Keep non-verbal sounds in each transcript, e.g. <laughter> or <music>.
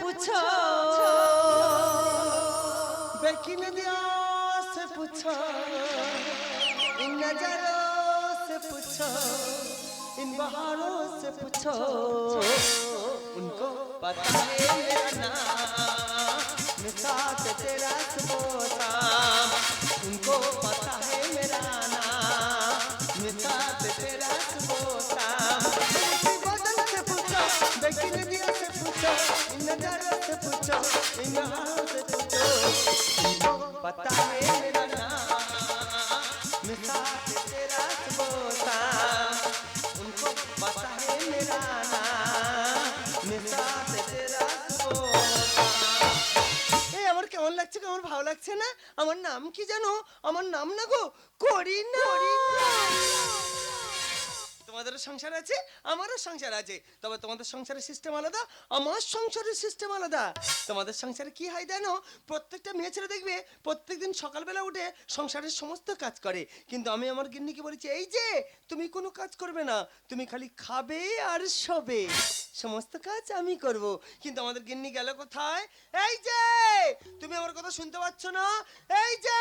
पूछो। बेकी नदियों से पूछो। इन नजारों से पूछो। इन बहारों से पूछो। उनको पता है मेरा नाम। मैं साथ तेरा सुबह उनको पता इन नजारों से पूछो इन बहारों से पूछो उनको पता है मेरा नाम मैं साथ तेरा सुबह शाम उनको पता है मेरा नाम मैं साथ तेरा सुबह শাম। এই আমার কেমন লাগছে কেমন ভালো লাগছে না আমার নাম কি জানো আমার নাম না গো করি না তোমাদেরও সংসার আছে, আমারও সংসার আছে। তবে তোমাদের সংসারের সিস্টেম আলাদা, আমার সংসারের সিস্টেম আলাদা। তোমাদের সংসারে কি হয় জানো? প্রত্যেকটা মেয়ে ছেলে দেখবে, প্রত্যেকদিন সকালবেলা উঠে সংসারের সমস্ত কাজ করে। কিন্তু আমি আমার গিন্নিকে বলেছি, এই যে, তুমি কোনো কাজ করবে না, তুমি খালি খাবে আর শোবে। সমস্ত কাজ আমি করব। কিন্তু আমাদের গিন্নি গেল কোথায়? এই যে, তুমি আমার কথা শুনতে পাচ্ছ না? এই যে!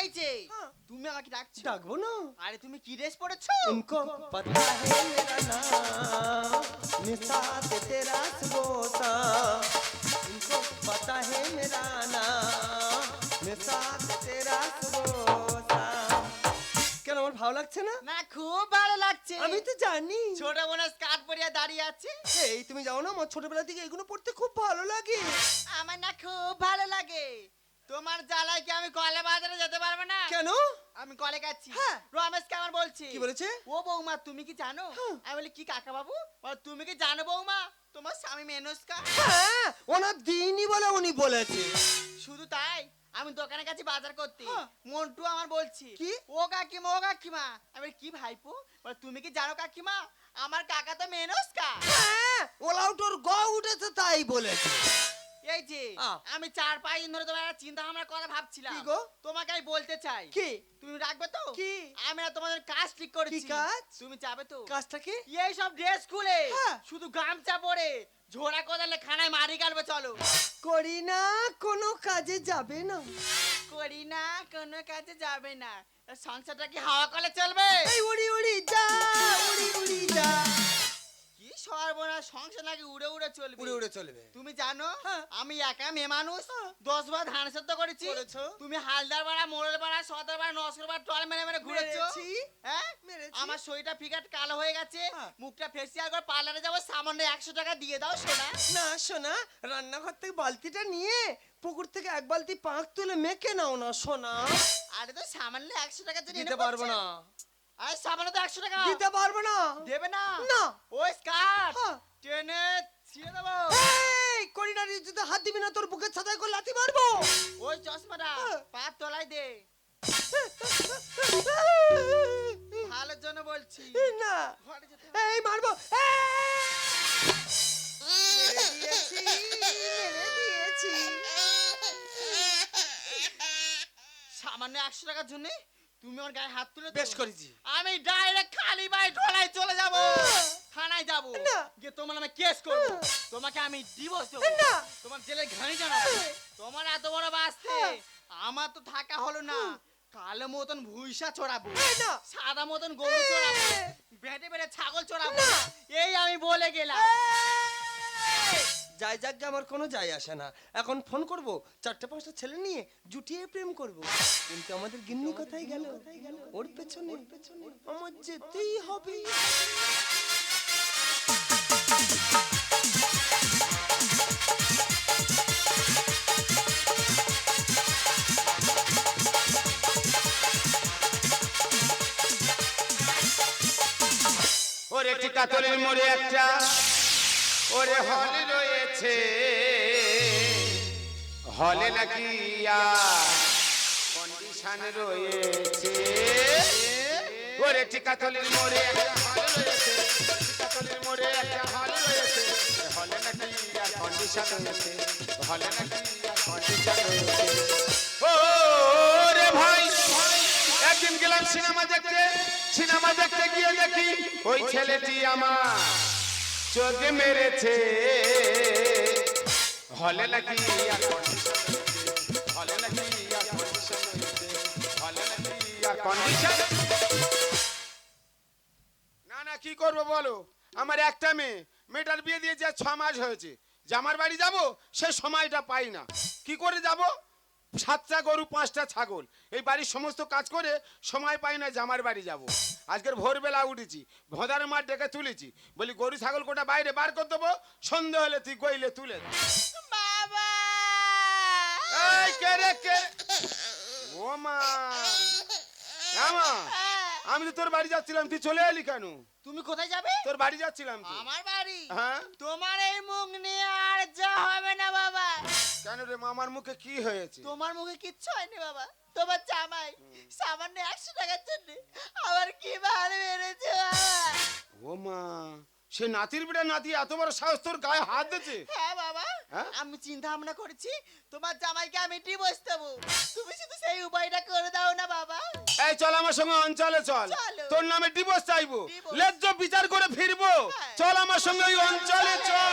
এই যে হ্যাঁ। তুমি আমাকে ডাকছো। ডাকবো না। আরে তুমি কি ড্রেস পরেছো? উনকো পাতা হে মেরা নাম নিসাতে তেরা সুবোতা উনকো পাতা হে মেরা নাম নিসাতে তেরা সুবোতা কেন আমার ভালো লাগছে না? না খুব ভালো লাগছে। আমি তো জানি। ছোট বোনের স্কার্ট পরিয়া দাঁড়িয়ে আছে। এই তুমি যাও না আমার ছোটবেলা থেকে এগুলো পড়তে খুব ভালো লাগে। আমার না খুব ভালো লাগে। তোমার জ্বালায় কি আমি কলে বাজারে যেতে পারব না? কেন? আমি কলে গেছি হ্যাঁ। রমেশকে আমার বলছি। কি বলেছে? ও বৌমা তুমি কি জানো? হ্যাঁ। আমি বলি কি কাকা বাবু তুমি কি জানো বৌমা? তোমার স্বামী মেনস্কা? হ্যাঁ ওনার দিনই বলে উনি বলেছে। শুধু তাই আমি দোকানে গেছি বাজার করতে। মন্টু আমার বলছি কি? ও কাকিমা ও কাকিমা। আমি কি ভাইপো? তুমি কি জানো কাকিমা? আমার কাকা তো মেনস্কা। হ্যাঁ ওলা উঠোর গ উঠেছে তাই বলেছে। এই যে আমি চার পাঁচ দিন ধরে তোমার চিন্তা ভাবনার কথা ভাবছিলাম। কি গো? তোমাকে আমি বলতে চাই। কি? তুমি রাখবে তো? কি? আমি না তোমাদের কাজ ঠিক করেছি। কি কাজ? তুমি যাবে তো? কাজটা কি? এই সব ড্রেস খুলে। হ্যাঁ। শুধু গামছা পরে। ঝোড়া কোদালে খানায় মারি কাটবে চলো। করি না কোনো কাজে যাবে না। করি না কোনো কাজে যাবে না। সংসারটা কি হাওয়া কলে চলবে? এই উড়ি উড়ি যা উড়ি উড়ি যা। সর্বনাশ সংসার নাকি উড়ে উড়ে চলবে। উড়ে উড়ে চলবে। তুমি জানো হ্যাঁ। আমি একা মেয়ে মানুষ হ্যাঁ। দশ বার ধান সেদ্ধ করেছি। তুমি হালদার পাড়া মোড়ের পাড়া সদর পাড়া নস্কর পাড়া টল মেরে মেরে ঘুরেছো। হ্যাঁ? আমার শরীরটা ফিকাট কালো হয়ে গেছে। মুখটা ফেসিয়াল করে পার্লারে যাব সামান্য একশো টাকা দিয়ে দাও সোনা। না শোনা রান্নাঘর থেকে বালতিটা নিয়ে পুকুর থেকে এক বালতি পাঁক তুলে মেখে নাও না সোনা। আরে তো সামান্য একশো টাকা দিতে পারব না। আরে সামান্য তো একশো টাকা। দিতে পারব না। দেবে না। না। ওই স্কার্ট। হ্যাঁ। টেনে ছিঁড়ে দেবো। এই করিডারি যদি হাত দিবি না তোর বুকে ছাতায় করে লাথি মারবো। ওই চশমাটা হ্যাঁ। পা তলায় দে। ভালোর জন্য বলছি। না। এই মারবো। সামান্য একশো টাকার জন্য তুমি আমার গায়ে হাত তুলে বেশ করেছি। আমি ডাইরেক্ট খালি বাই ঢোলাই চলে যাব। থানায় যাব। গিয়ে তোমার নামে কেস করব। তোমাকে আমি ডিভোর্স দেবো। না। তোমার জেলে ঘানি জানাব। তোমার এত বড় বাস্তে। হ্যাঁ। আমার তো থাকা হলো না। কালো মতন ভুইসা চড়াবো। সাদা মতন গরু চড়াবো। বেটে বেটে ছাগল চড়াবো। এই আমি বলে গেলাম। যাই যাক আমার কোনো যায় আসে না। এখন ফোন করব, চারটে পাঁচটা ছেলে নিয়ে জুটিয়ে প্রেম করব। কিন্তু আমাদের গিন্নি কোথায় গেল? ওর পেছনে আমার যেতেই হবে। একটা ওরে হল রয়েছে। হলে নাকি কন্ডিশন রয়েছে? ওরে টিকাতলের মোড়ে একটা হল রয়েছে। টিকাতলের মোড়ে একটা হল রয়েছে। হলে নাকি কন্ডিশন রয়েছে? হলে নাকি কন্ডিশন রয়েছে? ও রে ভাই, একদিন গেলাম সিনেমা দেখতে। সিনেমা দেখতে গিয়ে দেখি, ওই ছেলেটি আমার। চোখ মেরেছে। হলে এয়ার কন্ডিশন হলে এয়ার কন্ডিশন হলে এয়ার কন্ডিশন না না, কি করব বলো? আমার একটা মেয়ে, মেয়েটার বিয়ে দিয়েছে আজ ছ মাস হয়েছে। জামার বাড়ি যাব, সে সময়টা পাই না। কি করে যাব? সাতটা গরু পাঁচটা ছাগল। এই বাড়ির সমস্ত কাজ করে সময় পাই না জামার বাড়ি যাব। আজকের ভোরবেলা উঠেছি ভোদার মাঠ ডেকে তুলেছি। বলি গরু ছাগল কোটা বাইরে বার করে দেবো সন্ধে হলে তুই গইলে তুলে কে রে কে? ও মা! আমা তো তোর বাড়ি যাচ্ছিলাম তুই চলে এলি কেন? তুমি কোথায় যাবে? তোর বাড়ি যাচ্ছিলাম তো। আমার বাড়ি? হ্যাঁ? তোমার এই মুখ নিয়ে আর যা হবে না বাবা। কেন রে মামার মুখে কি হয়েছে? তোমার মুখে কিচ্ছু হয়নি বাবা। তোমার জামাই সামান্য একশো টাকার জন্য আমার কি ভালো বাবা। ও মা সে নাতির বিড়া নাতি এত বড় সাহস তোর গায়ে হাত দিয়েছে? হ্যাঁ বাবা হ্যাঁ? আমি চিন্তা ভাবনা করেছি তোমার জামাইকে আমি ডিভোর্স দেবো। তুমি শুধু সেই উপায়টা করে দাও না বাবা। এই চল আমার সঙ্গে অঞ্চলে চল। তোর নামে ডিভোর্স চাইব। লেজ্জ বিচার করে ফিরবো। হ্যাঁ। চল আমার সঙ্গে ওই অঞ্চলে চল।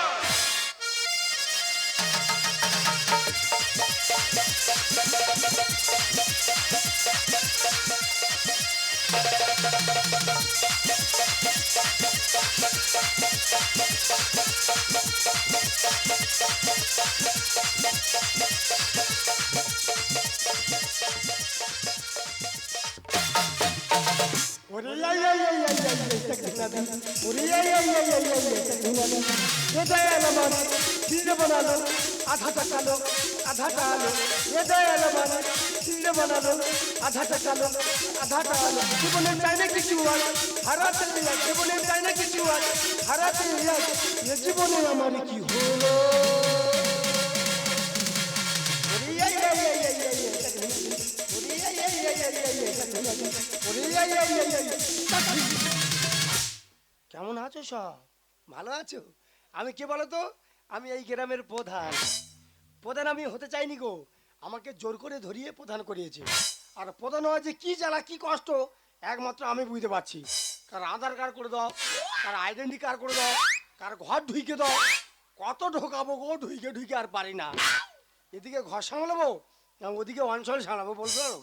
ওরে আই চাকরিনা দি ওরে আই আই আই আই আই আই চাকরিনা দি এটা এলামান ছিঁড়ে বানালো আধা টাকালো আধা টাকালো এটা এলামান ছিঁড়ে বানালো আধা টাকালো আধা টাকালো জীবনে চাই না কিছু আর হারাতে যাই জীবনে চাই কিছু আর হারাতে এ জীবনে আমার কি হলো আই আই আই কেমন আছো সব? ভালো আছো? আমি কে বলো তো? আমি এই গ্রামের প্রধান। প্রধান আমি হতে চাইনি গো। আমাকে জোর করে ধরিয়ে প্রধান করিয়েছে। আর প্রধান হওয়া যে কি জ্বালা, কি কষ্ট, একমাত্র আমি বুঝতে পারছি। কার আধার কার্ড করে দাও, কার আইডেন্টি কার্ড করে দাও, কার ঘর ঢুইকে দাও। কত ঢোকাবো গো, ঢুইকে ঢুইকে আর পারি না। এদিকে ঘর সামলাবো ওদিকে অঞ্চল সামলাবো পারো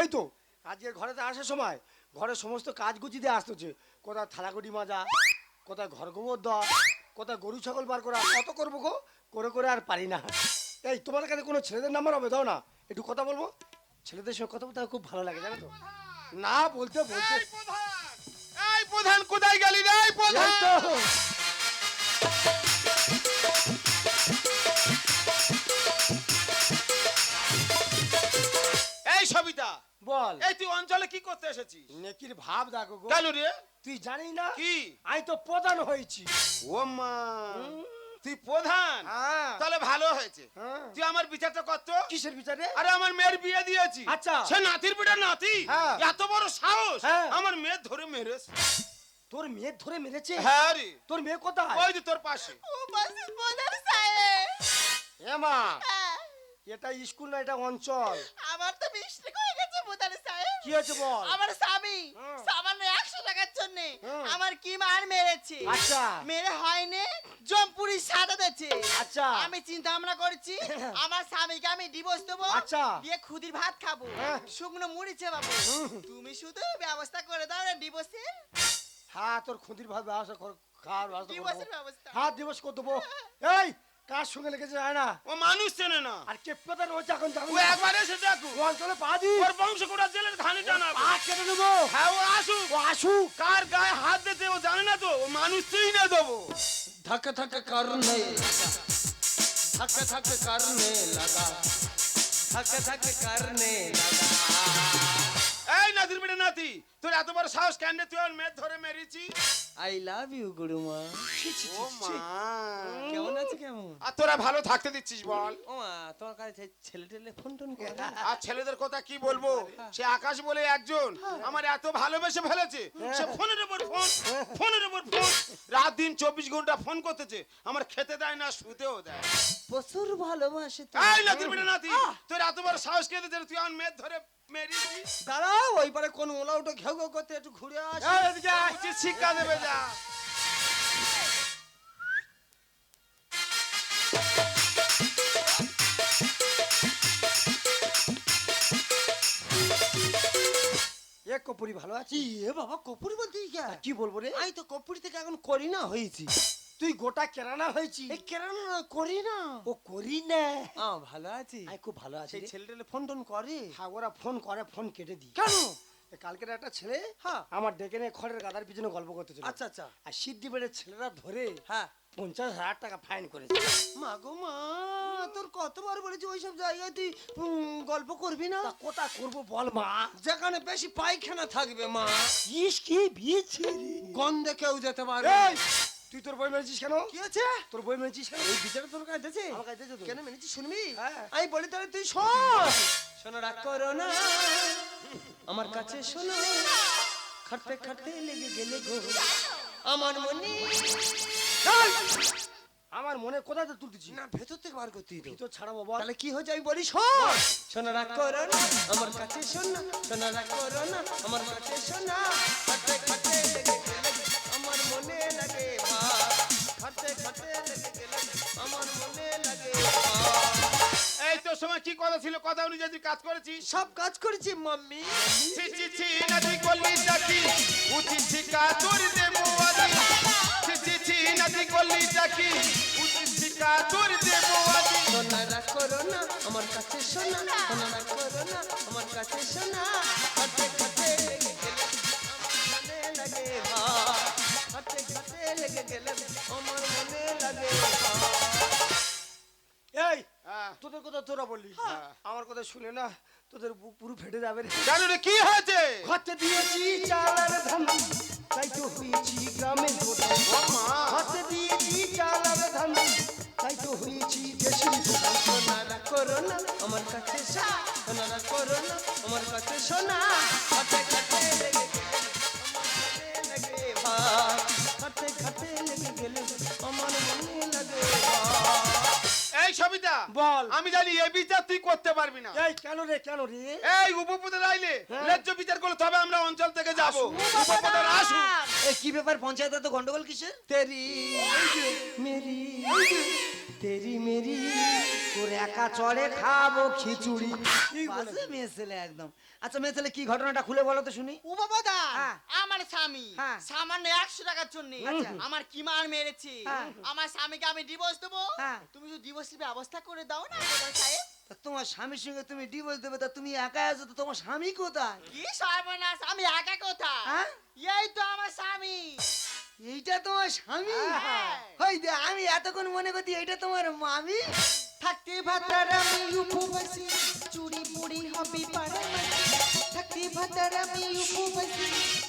এই তো, আজকে ঘরেতে আসার সময় ঘরের সমস্ত কাজ গুছি দিয়ে আসতেছে। কোথাও থালাকুটি মাজা কোথায় ঘর গোবর দেওয়া কোথায় গরু ছাগল বার করা কত করব গো? করে করে আর পারি না। এই তোমার কাছে কোনো ছেলেদের নাম্বার হবে? দাও না একটু কথা বলব? ছেলেদের সঙ্গে কথা বলতে খুব ভালো লাগে জানো তো? না বলতে বলতে। এই প্রধান কোথায় গেলি রে? এই প্রধান! বল। এই তুই অঞ্চলে কি করতে এসেছিস? নেকির ভাব দেখো গো। কেন রে? তুই জানি না কি? আমি তো প্রধান হয়েছি। ও মা। তুই প্রধান? হ্যাঁ। তাহলে ভালো হয়েছে। হ্যাঁ। তুই আমার বিচারটা করতো কিসের বিচারে? আরে আমার মেয়ের বিয়ে দিয়েছি। আচ্ছা। সে নাতির বিটা নাতি। হ্যাঁ। এত বড় সাহস। হ্যাঁ। আমার মেয়ে ধরে মেরেছে। তোর মেয়ে ধরে মেরেছে? হ্যাঁ রে। তোর মেয়ে কোথায়? ওই যে তোর পাশে। ও বাসে প্রধান সাহেব। এমা হ্যাঁ, এটা স্কুল না এটা অঞ্চল? আমার তো প্রধান সাহেব? কি হয়েছে বল? আমার স্বামী। সামান্য একশো টাকার জন্য আমার কি মার মেরেছে? আচ্ছা। মেরে হয়নি জম্পুরি সাদা দিয়েছে। আচ্ছা। আমি চিন্তা ভাবনা করেছি <laughs> আমার স্বামীকে আমি ডিভোর্স দেবো আচ্ছা। দিয়ে খুদির ভাত খাব হ্যাঁ। শুকনো মুড়ি চেবাবো। তুমি শুধু ব্যবস্থা করে দাও না ডিভোর্সের হ্যাঁ তোর খুদির ভাত ব্যবস্থা কর খাওয়ার ব্যবস্থা হ্যাঁ দিবস করে দেবো। এই কার সঙ্গে লেগেছে যায় না? ও মানুষ চেনে না। আর কে কেপ্পাতে ও যখন যাবে ও একবার এসে দেখো। ও অঞ্চলে পা দি। ওর বংশ কোটা জেলের ধানে টানা পা কেটে দেবো হ্যাঁ ও আসু ও আসু কার গায়ে হাত দিতে ও জানে না তো ও মানুষ চেয়ে না দেবো। ধাক্কা ধাক্কা কারণে ধাক্কা ধাক্কা কারণে লাগা। ধাক্কা ধাক্কা কারণে লাগা। এই নাদির বেড়ে নাতি তোর এত বড় সাহস কেন তুই ওর মেয়ে ধরে মেরেছি আই লাভ ইউ গুরুমা ও মা কেমন আছে কেমন? আর তোরা ভালো থাকতে দিচ্ছিস বল। ও মা তোমার কাছে ছেলে টেলে ফোন টোন করে। আর ছেলেদের কথা কি বলব? সে আকাশ বলে একজন। আমার এত ভালোবেসে ফেলেছে। সে ফোনের উপর ফোন ফোনের উপর ফোন। রাত দিন চব্বিশ ঘণ্টা ফোন করতেছে। আমার খেতে দেয় না শুতেও দেয় প্রচুর ভালোবাসে তো। এই নাতির বেটা নাতি। তোর এত বড় সাহস কে দিতে তুই আমার মেয়ে ধরে মেরেছিস দাঁড়াও ওই পারে কোন ওলা উঠে ঘেউ ঘেউ করতে একটু ঘুরে আসি শিক্ষা দেবে যা এ কপুরি ভালো আছি এ বাবা কপুরি বলতে কি বলব রে? আমি তো কপুরি থেকে এখন করি না হয়েছি। তুই গোটা কেরানা হয়েছি। এই কেরানা করি না। ও করি না। ভালো আছি। আমি খুব ভালো আছি ছেলেটা ফোন টোন করে। হ্যাঁ ওরা ফোন করে ফোন কেটে দিই। কেন? কালকের একটা ছেলে হ্যাঁ। আমার ডেকে নিয়ে খড়ের গাদার পিছনে গল্প করতে চলে আচ্ছা আচ্ছা। আর সিদ্ধি বেড়ে ছেলেরা ধরে হ্যাঁ। পঞ্চাশ হাজার টাকা ফাইন করেছে। মা গো মা তোর কতবার বলেছি ওইসব জায়গায় তুই গল্প করবি না? কোথা করব বল মা। যেখানে বেশি পায়খানা থাকবে মা। ইস কি বিয়েছে গন্ধে কেউ যেতে এই তুই তোর বই মেরেছিস কেন? কি আছে তোর বই মেরেছিস কেন? এই বিচারে তোর কাছে আছে আমার কাছে আছে কেন মেনেছি শুনবি? হ্যাঁ। আমি বলি তাহলে তুই শোন। শোনো রাগ করো না। আমার কাছে শোনো। খাটতে খাটতে লেগে গেলে গো। আমার মনে আমার মনে কোথায় তো তুলতেছি না ভেতর থেকে বার করতে দিই ভিতর ছাড়াবো বল। তাহলে কি হয়ে আমি বলি শোন। শোনা রাগ করো না আমার কাছে শোন। না শোনো রাগ করো না আমার কাছে শোনা। ছিল কথা অনুযায়ী কাজ করেছি সব কাজ করেছি মাম্মি। ছি ছি ছি নাতি করলি চাকি উচিত শিকা তোর দেবো আজি। ছি ছি ছি নাতি করলি চাকি শিকা তোর দেবো আজি। সোনারা করোনা আমার কাছে সোনা সোনারা করোনা আমার কাছে সোনা কথা তোরা বললি আমার কথা শুনে না তোদের বুক পুরো ফেটে যাবে কেন রে কি হয়েছে? হাতে দিয়েছি চালার ধান তাই তো হয়েছি গ্রামের প্রধান হাতে দিয়েছি চালার ধান তাই তো হয়েছি দেশের প্রধান সোনারা করো আমার কাছে সোনা সোনারা করো আমার কাছে সোনা হাতে হাতে লেগে হাতে হাতে লেগে গেলে বল। আমি জানি এ বিচার তুই করতে পারবি না। এই কেন রে কেন রে? এই উপপদের আইলে হ্যাঁ। ন্যায্য বিচার করলে তবে আমরা অঞ্চল থেকে যাব। উপপদের আসুক এই কি ব্যাপার পঞ্চায়েত তো গন্ডগোল কিসের? তেরি মেরি তেরি মেরি। তোর একা চড়ে খাব খিচুড়ি বাসে মেয়ে ছেলে একদম আচ্ছা মেয়ে ছেলে কি ঘটনাটা খুলে বলো তো শুনি ও বাবা দা হ্যাঁ। আমার স্বামী হ্যাঁ। সামান্য একশো টাকার জন্য আচ্ছা। আমার কি মার মেরেছে হ্যাঁ। আমার স্বামীকে আমি ডিভোর্স দেবো। তুমি যদি ডিভোর্সের ব্যবস্থা করে দাও না সাহেব তোমার স্বামীর সঙ্গে তুমি ডিভোর্স দেবে তা তুমি একা আছো তো তোমার স্বামী কোথায় কি সর্বনাশ আমি একা কোথায়? এই তো আমার স্বামী এইটা তোমার স্বামী। হই আমি এতক্ষণ মনে করছি এইটা তোমার মামি থাকতে ভাতার আমি উপবাসী। চুরি পুরি হবি পারে থাকতে ভাতার আমি উপবাসী।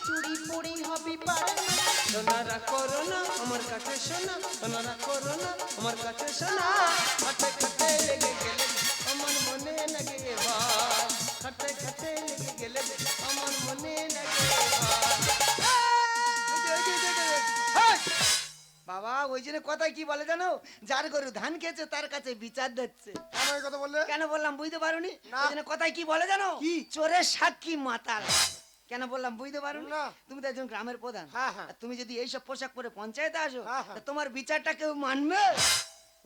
চুরি পুরি হবি পারে সোনারা করোনা, আমার কাছে সোনা। সোনারা করোনা, আমার কাছে সোনা। মাঠে কাটে লেগে গেলে ওই জন্য কথা কি বলে জানো? যার গরু ধান খেয়েছে তার কাছে বিচার দিচ্ছে কেন কথা বললে? কেন বললাম বুঝতে পারোনি? না। ওই জন্য কথায় কি বলে জানো? কি? চোরের সাক্ষী মাতাল। কেন বললাম বুঝতে পারো না। তুমি তো একজন গ্রামের প্রধান। হ্যাঁ, হ্যাঁ। তুমি যদি এইসব পোশাক পরে পঞ্চায়েতে আসো হ্যাঁ। তোমার বিচারটা কেউ মানবে?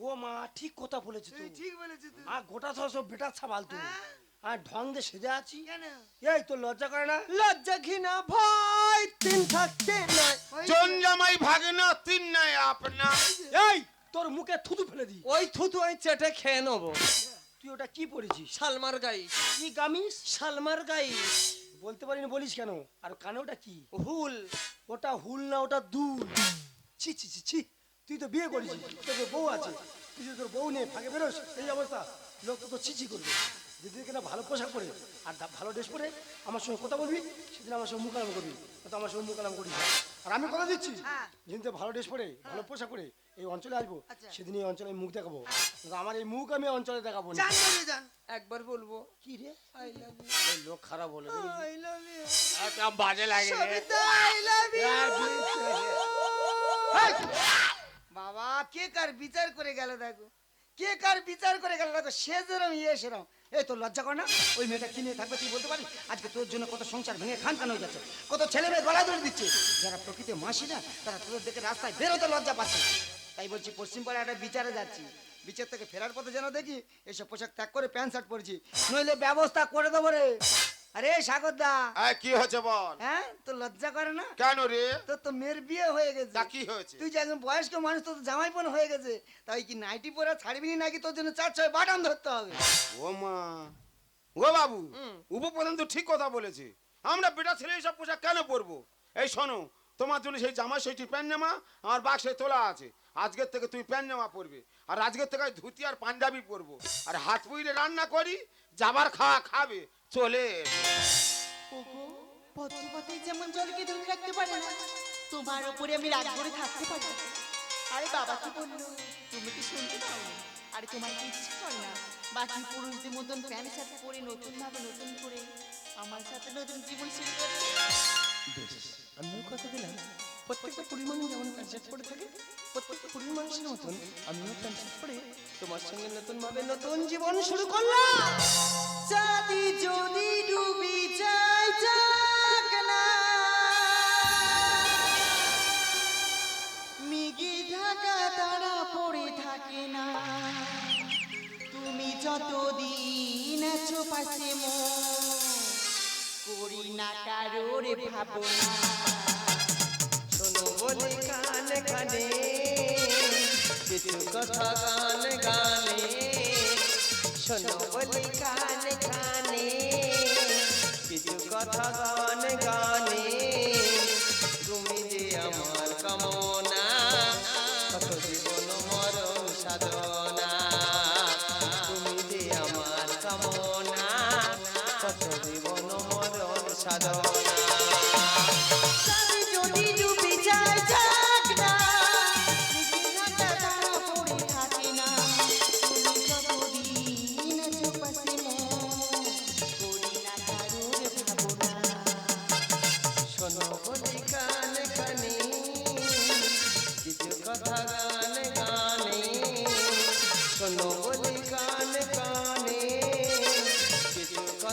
ও মা ঠিক কথা বলেছিস তুই ঠিক বলেছিস আর গোটা সব বেটা ছাবাল তুই আর ঢং দিয়ে সেজে আছি। এই তোর লজ্জা করে না? লজ্জা ঘৃণা ভয় তিন থাকতে নাই। জন জামাই ভাগনা তিন নাই আপনা। এই তোর মুখে থুতু ফেলে দি। ওই থুতু আমি চেটে খেয়ে নেব। তুই ওটা কি পড়েছিস শালমার গাই কি গামিস? শালমার গাই বলতে পারিনি বলিস কেন? আর কানে ওটা কি? হুল। ওটা হুল না ওটা দুল? ছি ছি ছি ছি। তুই তো বিয়ে করেছিস। তোর বউ আছে। তুই তোর বউ নিয়ে ফাঁকে বেরোস এই অবস্থা। লোক তো ছি ছি করবে। যদি কিনা ভালো পোশাক পরে আর ভালো ড্রেস পরে আমার সঙ্গে কথা বলবি সেদিন আমার সঙ্গে মুখ আলাম করবি তো আমার সঙ্গে মুখ আলাম করিস না। আর আমি কথা দিচ্ছি হ্যাঁ। যেদিন ভালো ড্রেস পরে ভালো পোশাক পরে এই অঞ্চলে আসব আচ্ছা। সেদিন এই অঞ্চলে মুখ দেখাবো। কিন্তু আমার এই মুখ আমি অঞ্চলে দেখাবো না। একবার বলব। কি রে? আই লাভ ইউ লোক খারাপ বলে আই লাভ ইউ একটা বাজে লাগে আই লাভ ইউ বাবা কে কার বিচার করে গেল দেখো? কে কার বিচার করে গেল দেখো? সে যেরম ইয়ে সেরম। এই, তোর লজ্জা কর না? ওই মেয়েটা কিনে থাকবে তুই বলতে পারিস? আজকে তোর জন্য কত সংসার ভেঙে খান খান হয়ে যাচ্ছে। কত ছেলে মেয়ে গলায় ধরে দিচ্ছে। যারা প্রকৃতি মাসি না, তারা তোদের দেখে রাস্তায় বেরোতে লজ্জা পাচ্ছে। তাই বলছি, পশ্চিম পাড়ায় একটা বিচারে যাচ্ছি। বিচার থেকে ফেরার পথে যেন দেখি, এসব পোশাক ত্যাগ করে প্যান্ট শার্ট পরছি। নইলে ব্যবস্থা করে দেবো রে। আরে সাগর দা কি হয়েছে বল? হ্যাঁ তো লজ্জা করে না? কেন রে? তোর তো মেয়ের বিয়ে হয়ে গেছে। কি হয়েছে? তুই যে একজন বয়স্ক মানুষ তোর জামাই বোন হয়ে গেছে। তাই কি নাইটি পরে ছাড়বি নি নাকি? তোর জন্য চার ছয় বাটাম ধরতে হবে। ও মা। ও বাবু উপপ্রধান তো ঠিক কথা বলেছে। আমরা বেটা ছেলে এইসব পোশাক কেন পরবো? এই শোনো তোমার জন্য সেই জামা সেটি প্যান্ট জামা আমার বাক্সে তোলা আছে। আজকের থেকে তুমি প্যান্ট জামা পরবে। আর আজকের থেকে ধুতি আর পাঞ্জাবি পরবো। আর হাত পুইরে রান্না করি যাবার খাওয়া খাবে চলে ওগো যেমন জলকে ধরে রাখতে পারে না তোমার উপরে আমি রাগ করে থাকতে পারি। আরে বাবা কি বলল? তুমি কি শুনতে পাও? আরে তোমার কি ইচ্ছে করে না। বাকি পুরুষদের মতন প্যান্ট শার্ট পরে নতুন ভাবে নতুন করে আমার সাথে নতুন জীবন শুরু করতে আমিও কথা দিলাম প্রত্যেকটা পুরী মানুষ যেমন শার্ট পরে থাকে, প্রত্যেকটা পুরী মানুষের মতন আমিও শার্ট পরে তোমার সঙ্গে নতুন ভাবে নতুন জীবন শুরু করলাম। চাঁদি যদি ডুবি যায় যাক না। মিগি ঢাকা তারা পড়ে থাকে না। তুমি যতদিন আছো পাশে মো করি না কারোর ভাবনা। বলি কান কানে কিছু কথা গান গানে শোনো বলি কান কানে কিছু কথা গান গানে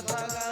भगवान